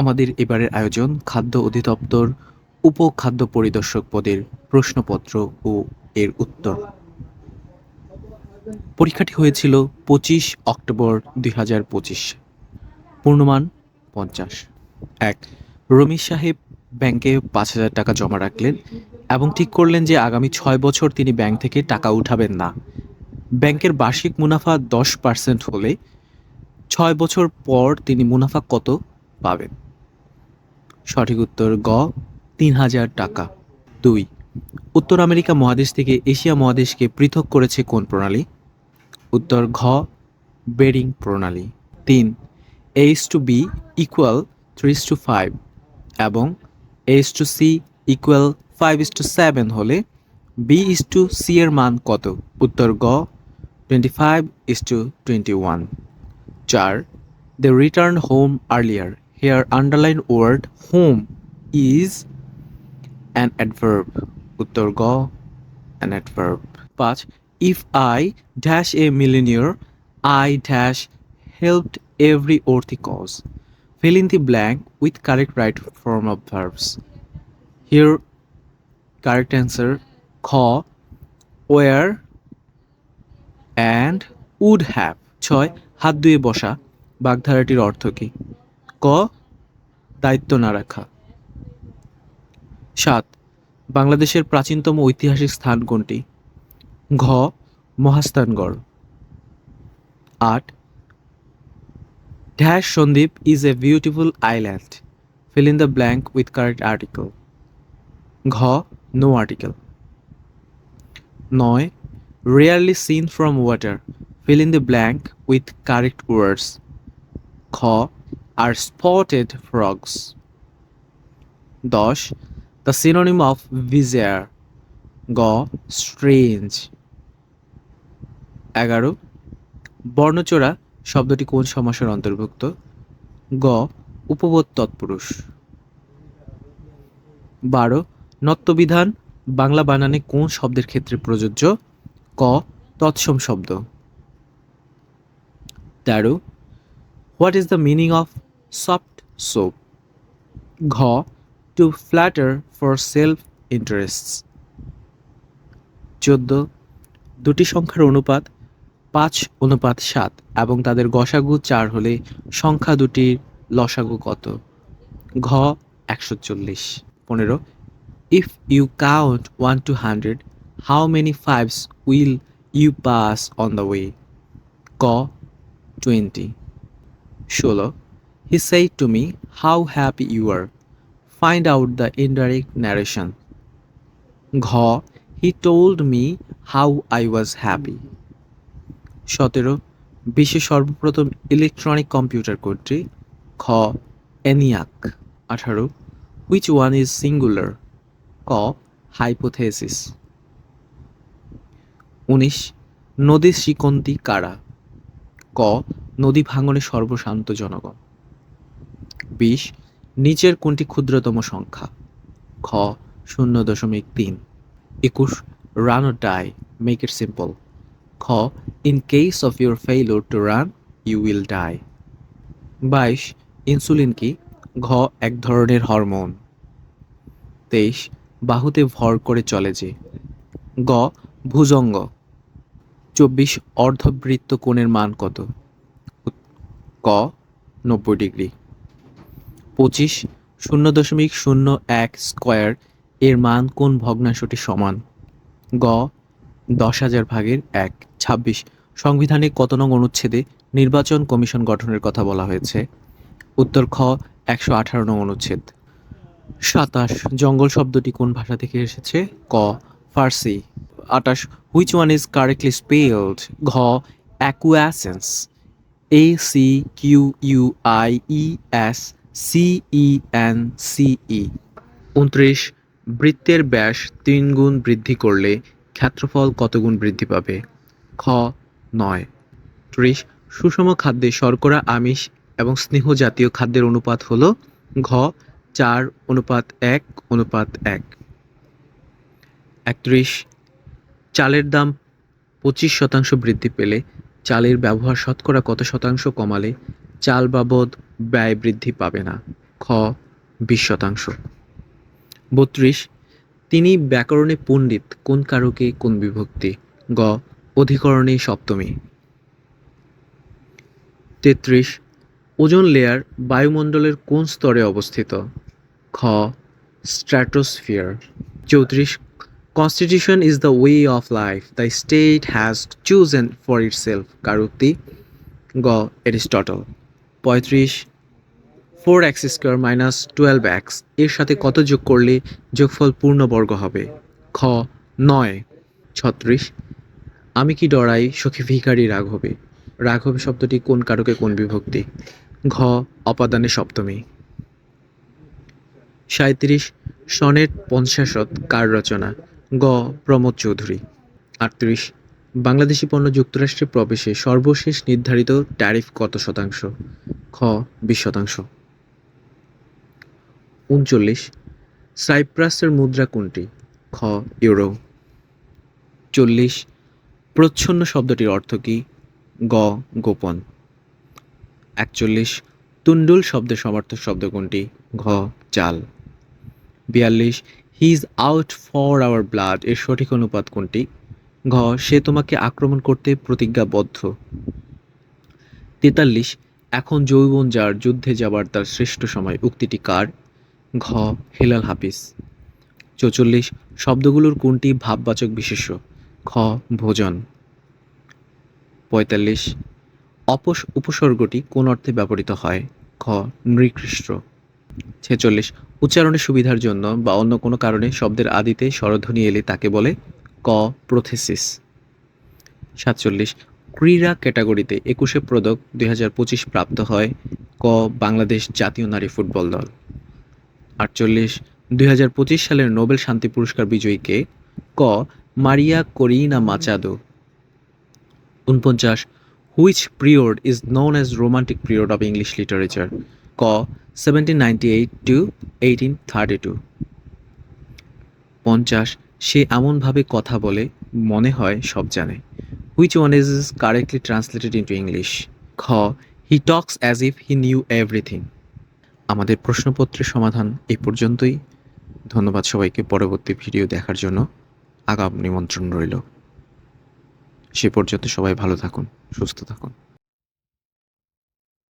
আমাদের এবারের আয়োজন খাদ্য অধিদপ্তর, উপখাদ্য পরিদর্শক পদের প্রশ্নপত্র ও এর উত্তর। পরীক্ষাটি হয়েছিল পঁচিশ অক্টোবর দুই হাজার পঁচিশ। পূর্ণমান পঞ্চাশ। এক রমিজ সাহেব ব্যাংকে পাঁচ হাজার টাকা জমা রাখলেন এবং ঠিক করলেন যে আগামী ছয় বছর তিনি ব্যাংক থেকে টাকা উঠাবেন না। ব্যাংকের বার্ষিক মুনাফা দশ পার্সেন্ট হলে ছয় বছর পর তিনি মুনাফা কত পাবেন? সঠিক উত্তর গ, তিন হাজার টাকা। দুই, উত্তর আমেরিকা মহাদেশ থেকে এশিয়া মহাদেশকে পৃথক করেছে কোন প্রণালী? উত্তর ঘ, বেরিং প্রণালী। তিন, H to B equal three to five এবং H to C equal five is to seven হলে বি ইস টু সি এর মান কত? উত্তর গ twenty five is to twenty one চার the return home earlier here underline word home is an adverb উত্তর গ অ্যান অ্যাডভার্ব পাঁচ if I dash a millionaire I dash helped every worthy cause fill in the blank with correct right form of verbs. Here, correct answer kha, where, and would have. ছয় হাত ধুয়ে বসা। বাগধারাটির অর্থ কি? ক দায়িত্ব না রাখা সাত বাংলাদেশের প্রাচীনতম ঐতিহাসিক স্থান কোনটি ঘ মহাস্থানগড় আট Dash Shondip is a beautiful island. Fill in the blank with correct article. Gha, no article. 9. Rarely seen from water. Fill in the blank with correct words. Kha, are spotted frogs. 10. The synonym of bizarre. Ga, strange. 11. বর্ণচোরা শব্দটি কোন সমাসের অন্তর্ভুক্ত গ উপবোধ তৎপুরুষ বারো নত্যবিধান বাংলা বানানে কোন শব্দের ক্ষেত্রে প্রযোজ্য ক তৎসম শব্দ তেরো what is the meaning of soft soap ঘ to flatter for self interest চোদ্দ, দুটি সংখ্যার অনুপাত পাঁচ, অনুপাত সাত, এবং তাদের গসাগু চার হলে সংখ্যা দুটির লসাগু কত? ঘ, একশো চল্লিশ। পনেরো if you count one to hundred how many fives will you pass on the way ক টোয়েন্টি ষোলো he said to me how happy you are find out the indirect narration ঘ he told me how I was happy সতেরো বিশ্বের সর্বপ্রথম electronic computer কোডটি খ ENIAC আঠারো which one is singular ক হাইপোথেসিস উনিশ নদী শ্রীকন্তি কারা? ক, নদী ভাঙনে সর্বশান্ত জনগণ। বিশ, নিচের কোনটি ক্ষুদ্রতম সংখ্যা? খ, শূন্য দশমিক তিন। একুশ run or die make it simple খ in case of your failure to run you will die বাইশ ইনসুলিন কি? ঘ, এক ধরনের হরমোন তেইশ, বাহুতে ভর করে চলে যে। গ, ভুজঙ্গ। চব্বিশ, অর্ধবৃত্ত কোণের মান কত? ক, নব্বই ডিগ্রি। পঁচিশ, শূন্য দশমিক শূন্য এক স্কোয়ার, এর মান কোন ভগ্নাংশটি সমান? গ, দশ হাজার ভাগের এক, ছাব্বিশ, সংবিধানে কত নং অনুচ্ছেদে নির্বাচন কমিশন গঠনের কথা বলা হয়েছে? উত্তর খ, একশো আঠারো নং অনুচ্ছেদ। সাতাশ, জঙ্গল শব্দটি কোন ভাষা থেকে এসেছে? ক, ফার্সি। আটাশ which one is correctly spelled ঘ acquiescence A C Q U I E S C E N C E উনত্রিশ, বৃত্তের ব্যাস তিন গুণ বৃদ্ধি করলে ক্ষেত্রফল কত গুণ বৃদ্ধি পাবে? খ, নয়। ত্রিশ, সুষম খাদ্যে শর্করা, আমিষ এবং স্নেহ জাতীয় খাদ্যের অনুপাত হল ঘ, চার, অনুপাত এক অনুপাত এক। একত্রিশ, চালের দাম পঁচিশ শতাংশ বৃদ্ধি পেলে চালের ব্যবহার শতকরা কত শতাংশ কমালে? চাল বাবদ ব্যয় বৃদ্ধি পাবে না। খ, বিশ শতাংশ। বত্রিশ, তিনি ব্যাকরণে পণ্ডিত, কোন কারকে কোন বিভক্তি? গ, অধিকরণে সপ্তমী। তেত্রিশ, ওজন লেয়ার বায়ুমণ্ডলের কোন স্তরে অবস্থিত? খ স্ট্র্যাটোস্ফিয়ার চৌত্রিশ constitution is the way of life the state has chosen for itself কার উক্তি? গ, এরিস্টটল। পঁয়ত্রিশ four X square minus twelve এক্সের সাথে কত যোগ করলে যোগফল পূর্ণবর্গ হবে? খ, নয়, ছত্রিশ। আমি কি ডরাই? সখী ভিখারি রাঘবে রাঘব শব্দটি কোন কারকে কোন বিভক্তি? ঘ, অপাদানে সপ্তমী। সাঁত্রিশ সনেট পঞ্চাশত কার রচনা? গ, প্রমোদ চৌধুরী। আটত্রিশ বাংলাদেশি পণ্য যুক্তরাষ্ট্রে প্রবেশে সর্বশেষ নির্ধারিত ট্যারিফ কত শতাংশ? খ, বিশ শতাংশ। উনচল্লিশ, সাইপ্রাসের মুদ্রা কোনটি? খ, ইউরো। চল্লিশ, প্রচ্ছন্ন শব্দটির অর্থ কী? গ, গোপন। একচল্লিশ, তুন্ডুল শব্দের সমার্থক শব্দ কোনটি? ঘ চাল বিয়াল্লিশ he is out for our blood এর সঠিক অনুপাত কোনটি? ঘ, সে তোমাকে আক্রমণ করতে প্রতিজ্ঞাবদ্ধ। তেতাল্লিশ, এখন যৌবন যার, যুদ্ধে যাবার তার শ্রেষ্ঠ সময়, উক্তিটি কার? ঘ, হেলাল হাফিজ। চৌচল্লিশ, শব্দগুলোর কোনটি ভাববাচক বিশেষ্য? খ, ভোজন। পঁয়তাল্লিশ, অপস উপসর্গটি কোন অর্থে ব্যবহৃত হয়? খ নৃকৃষ্ট। ছেচল্লিশ, উচ্চারণের সুবিধার জন্য বা অন্য কোনো কারণে শব্দের আদিতে স্বরধ্বনি এলে তাকে বলে ক প্রোথেসিস। সাতচল্লিশ, ক্রীড়া ক্যাটাগরিতে একুশে পদক দুই হাজার পঁচিশ প্রাপ্ত হয় ক বাংলাদেশ জাতীয় নারী ফুটবল দল। আটচল্লিশ, দুই সালের নোবেল শান্তি পুরস্কার বিজয়ীকে ক মারিয়া করিনা মাচাদো। উনপঞ্চাশ, which period is known as romantic period of English literature, ক seventeen ninety eight to eighteen thirty two. পঞ্চাশ সে এমনভাবে কথা বলে, মনে হয় সব জানে। Which one is is correctly translated into English খ he talks as if he knew everything আমাদের প্রশ্নপত্রের সমাধান এ পর্যন্তই। ধন্যবাদ সবাইকে পরবর্তী ভিডিও দেখার জন্য। আগাম নিমন্ত্রণ রইল। সে পর্যন্ত সবাই ভালো থাকুন, সুস্থ থাকুন।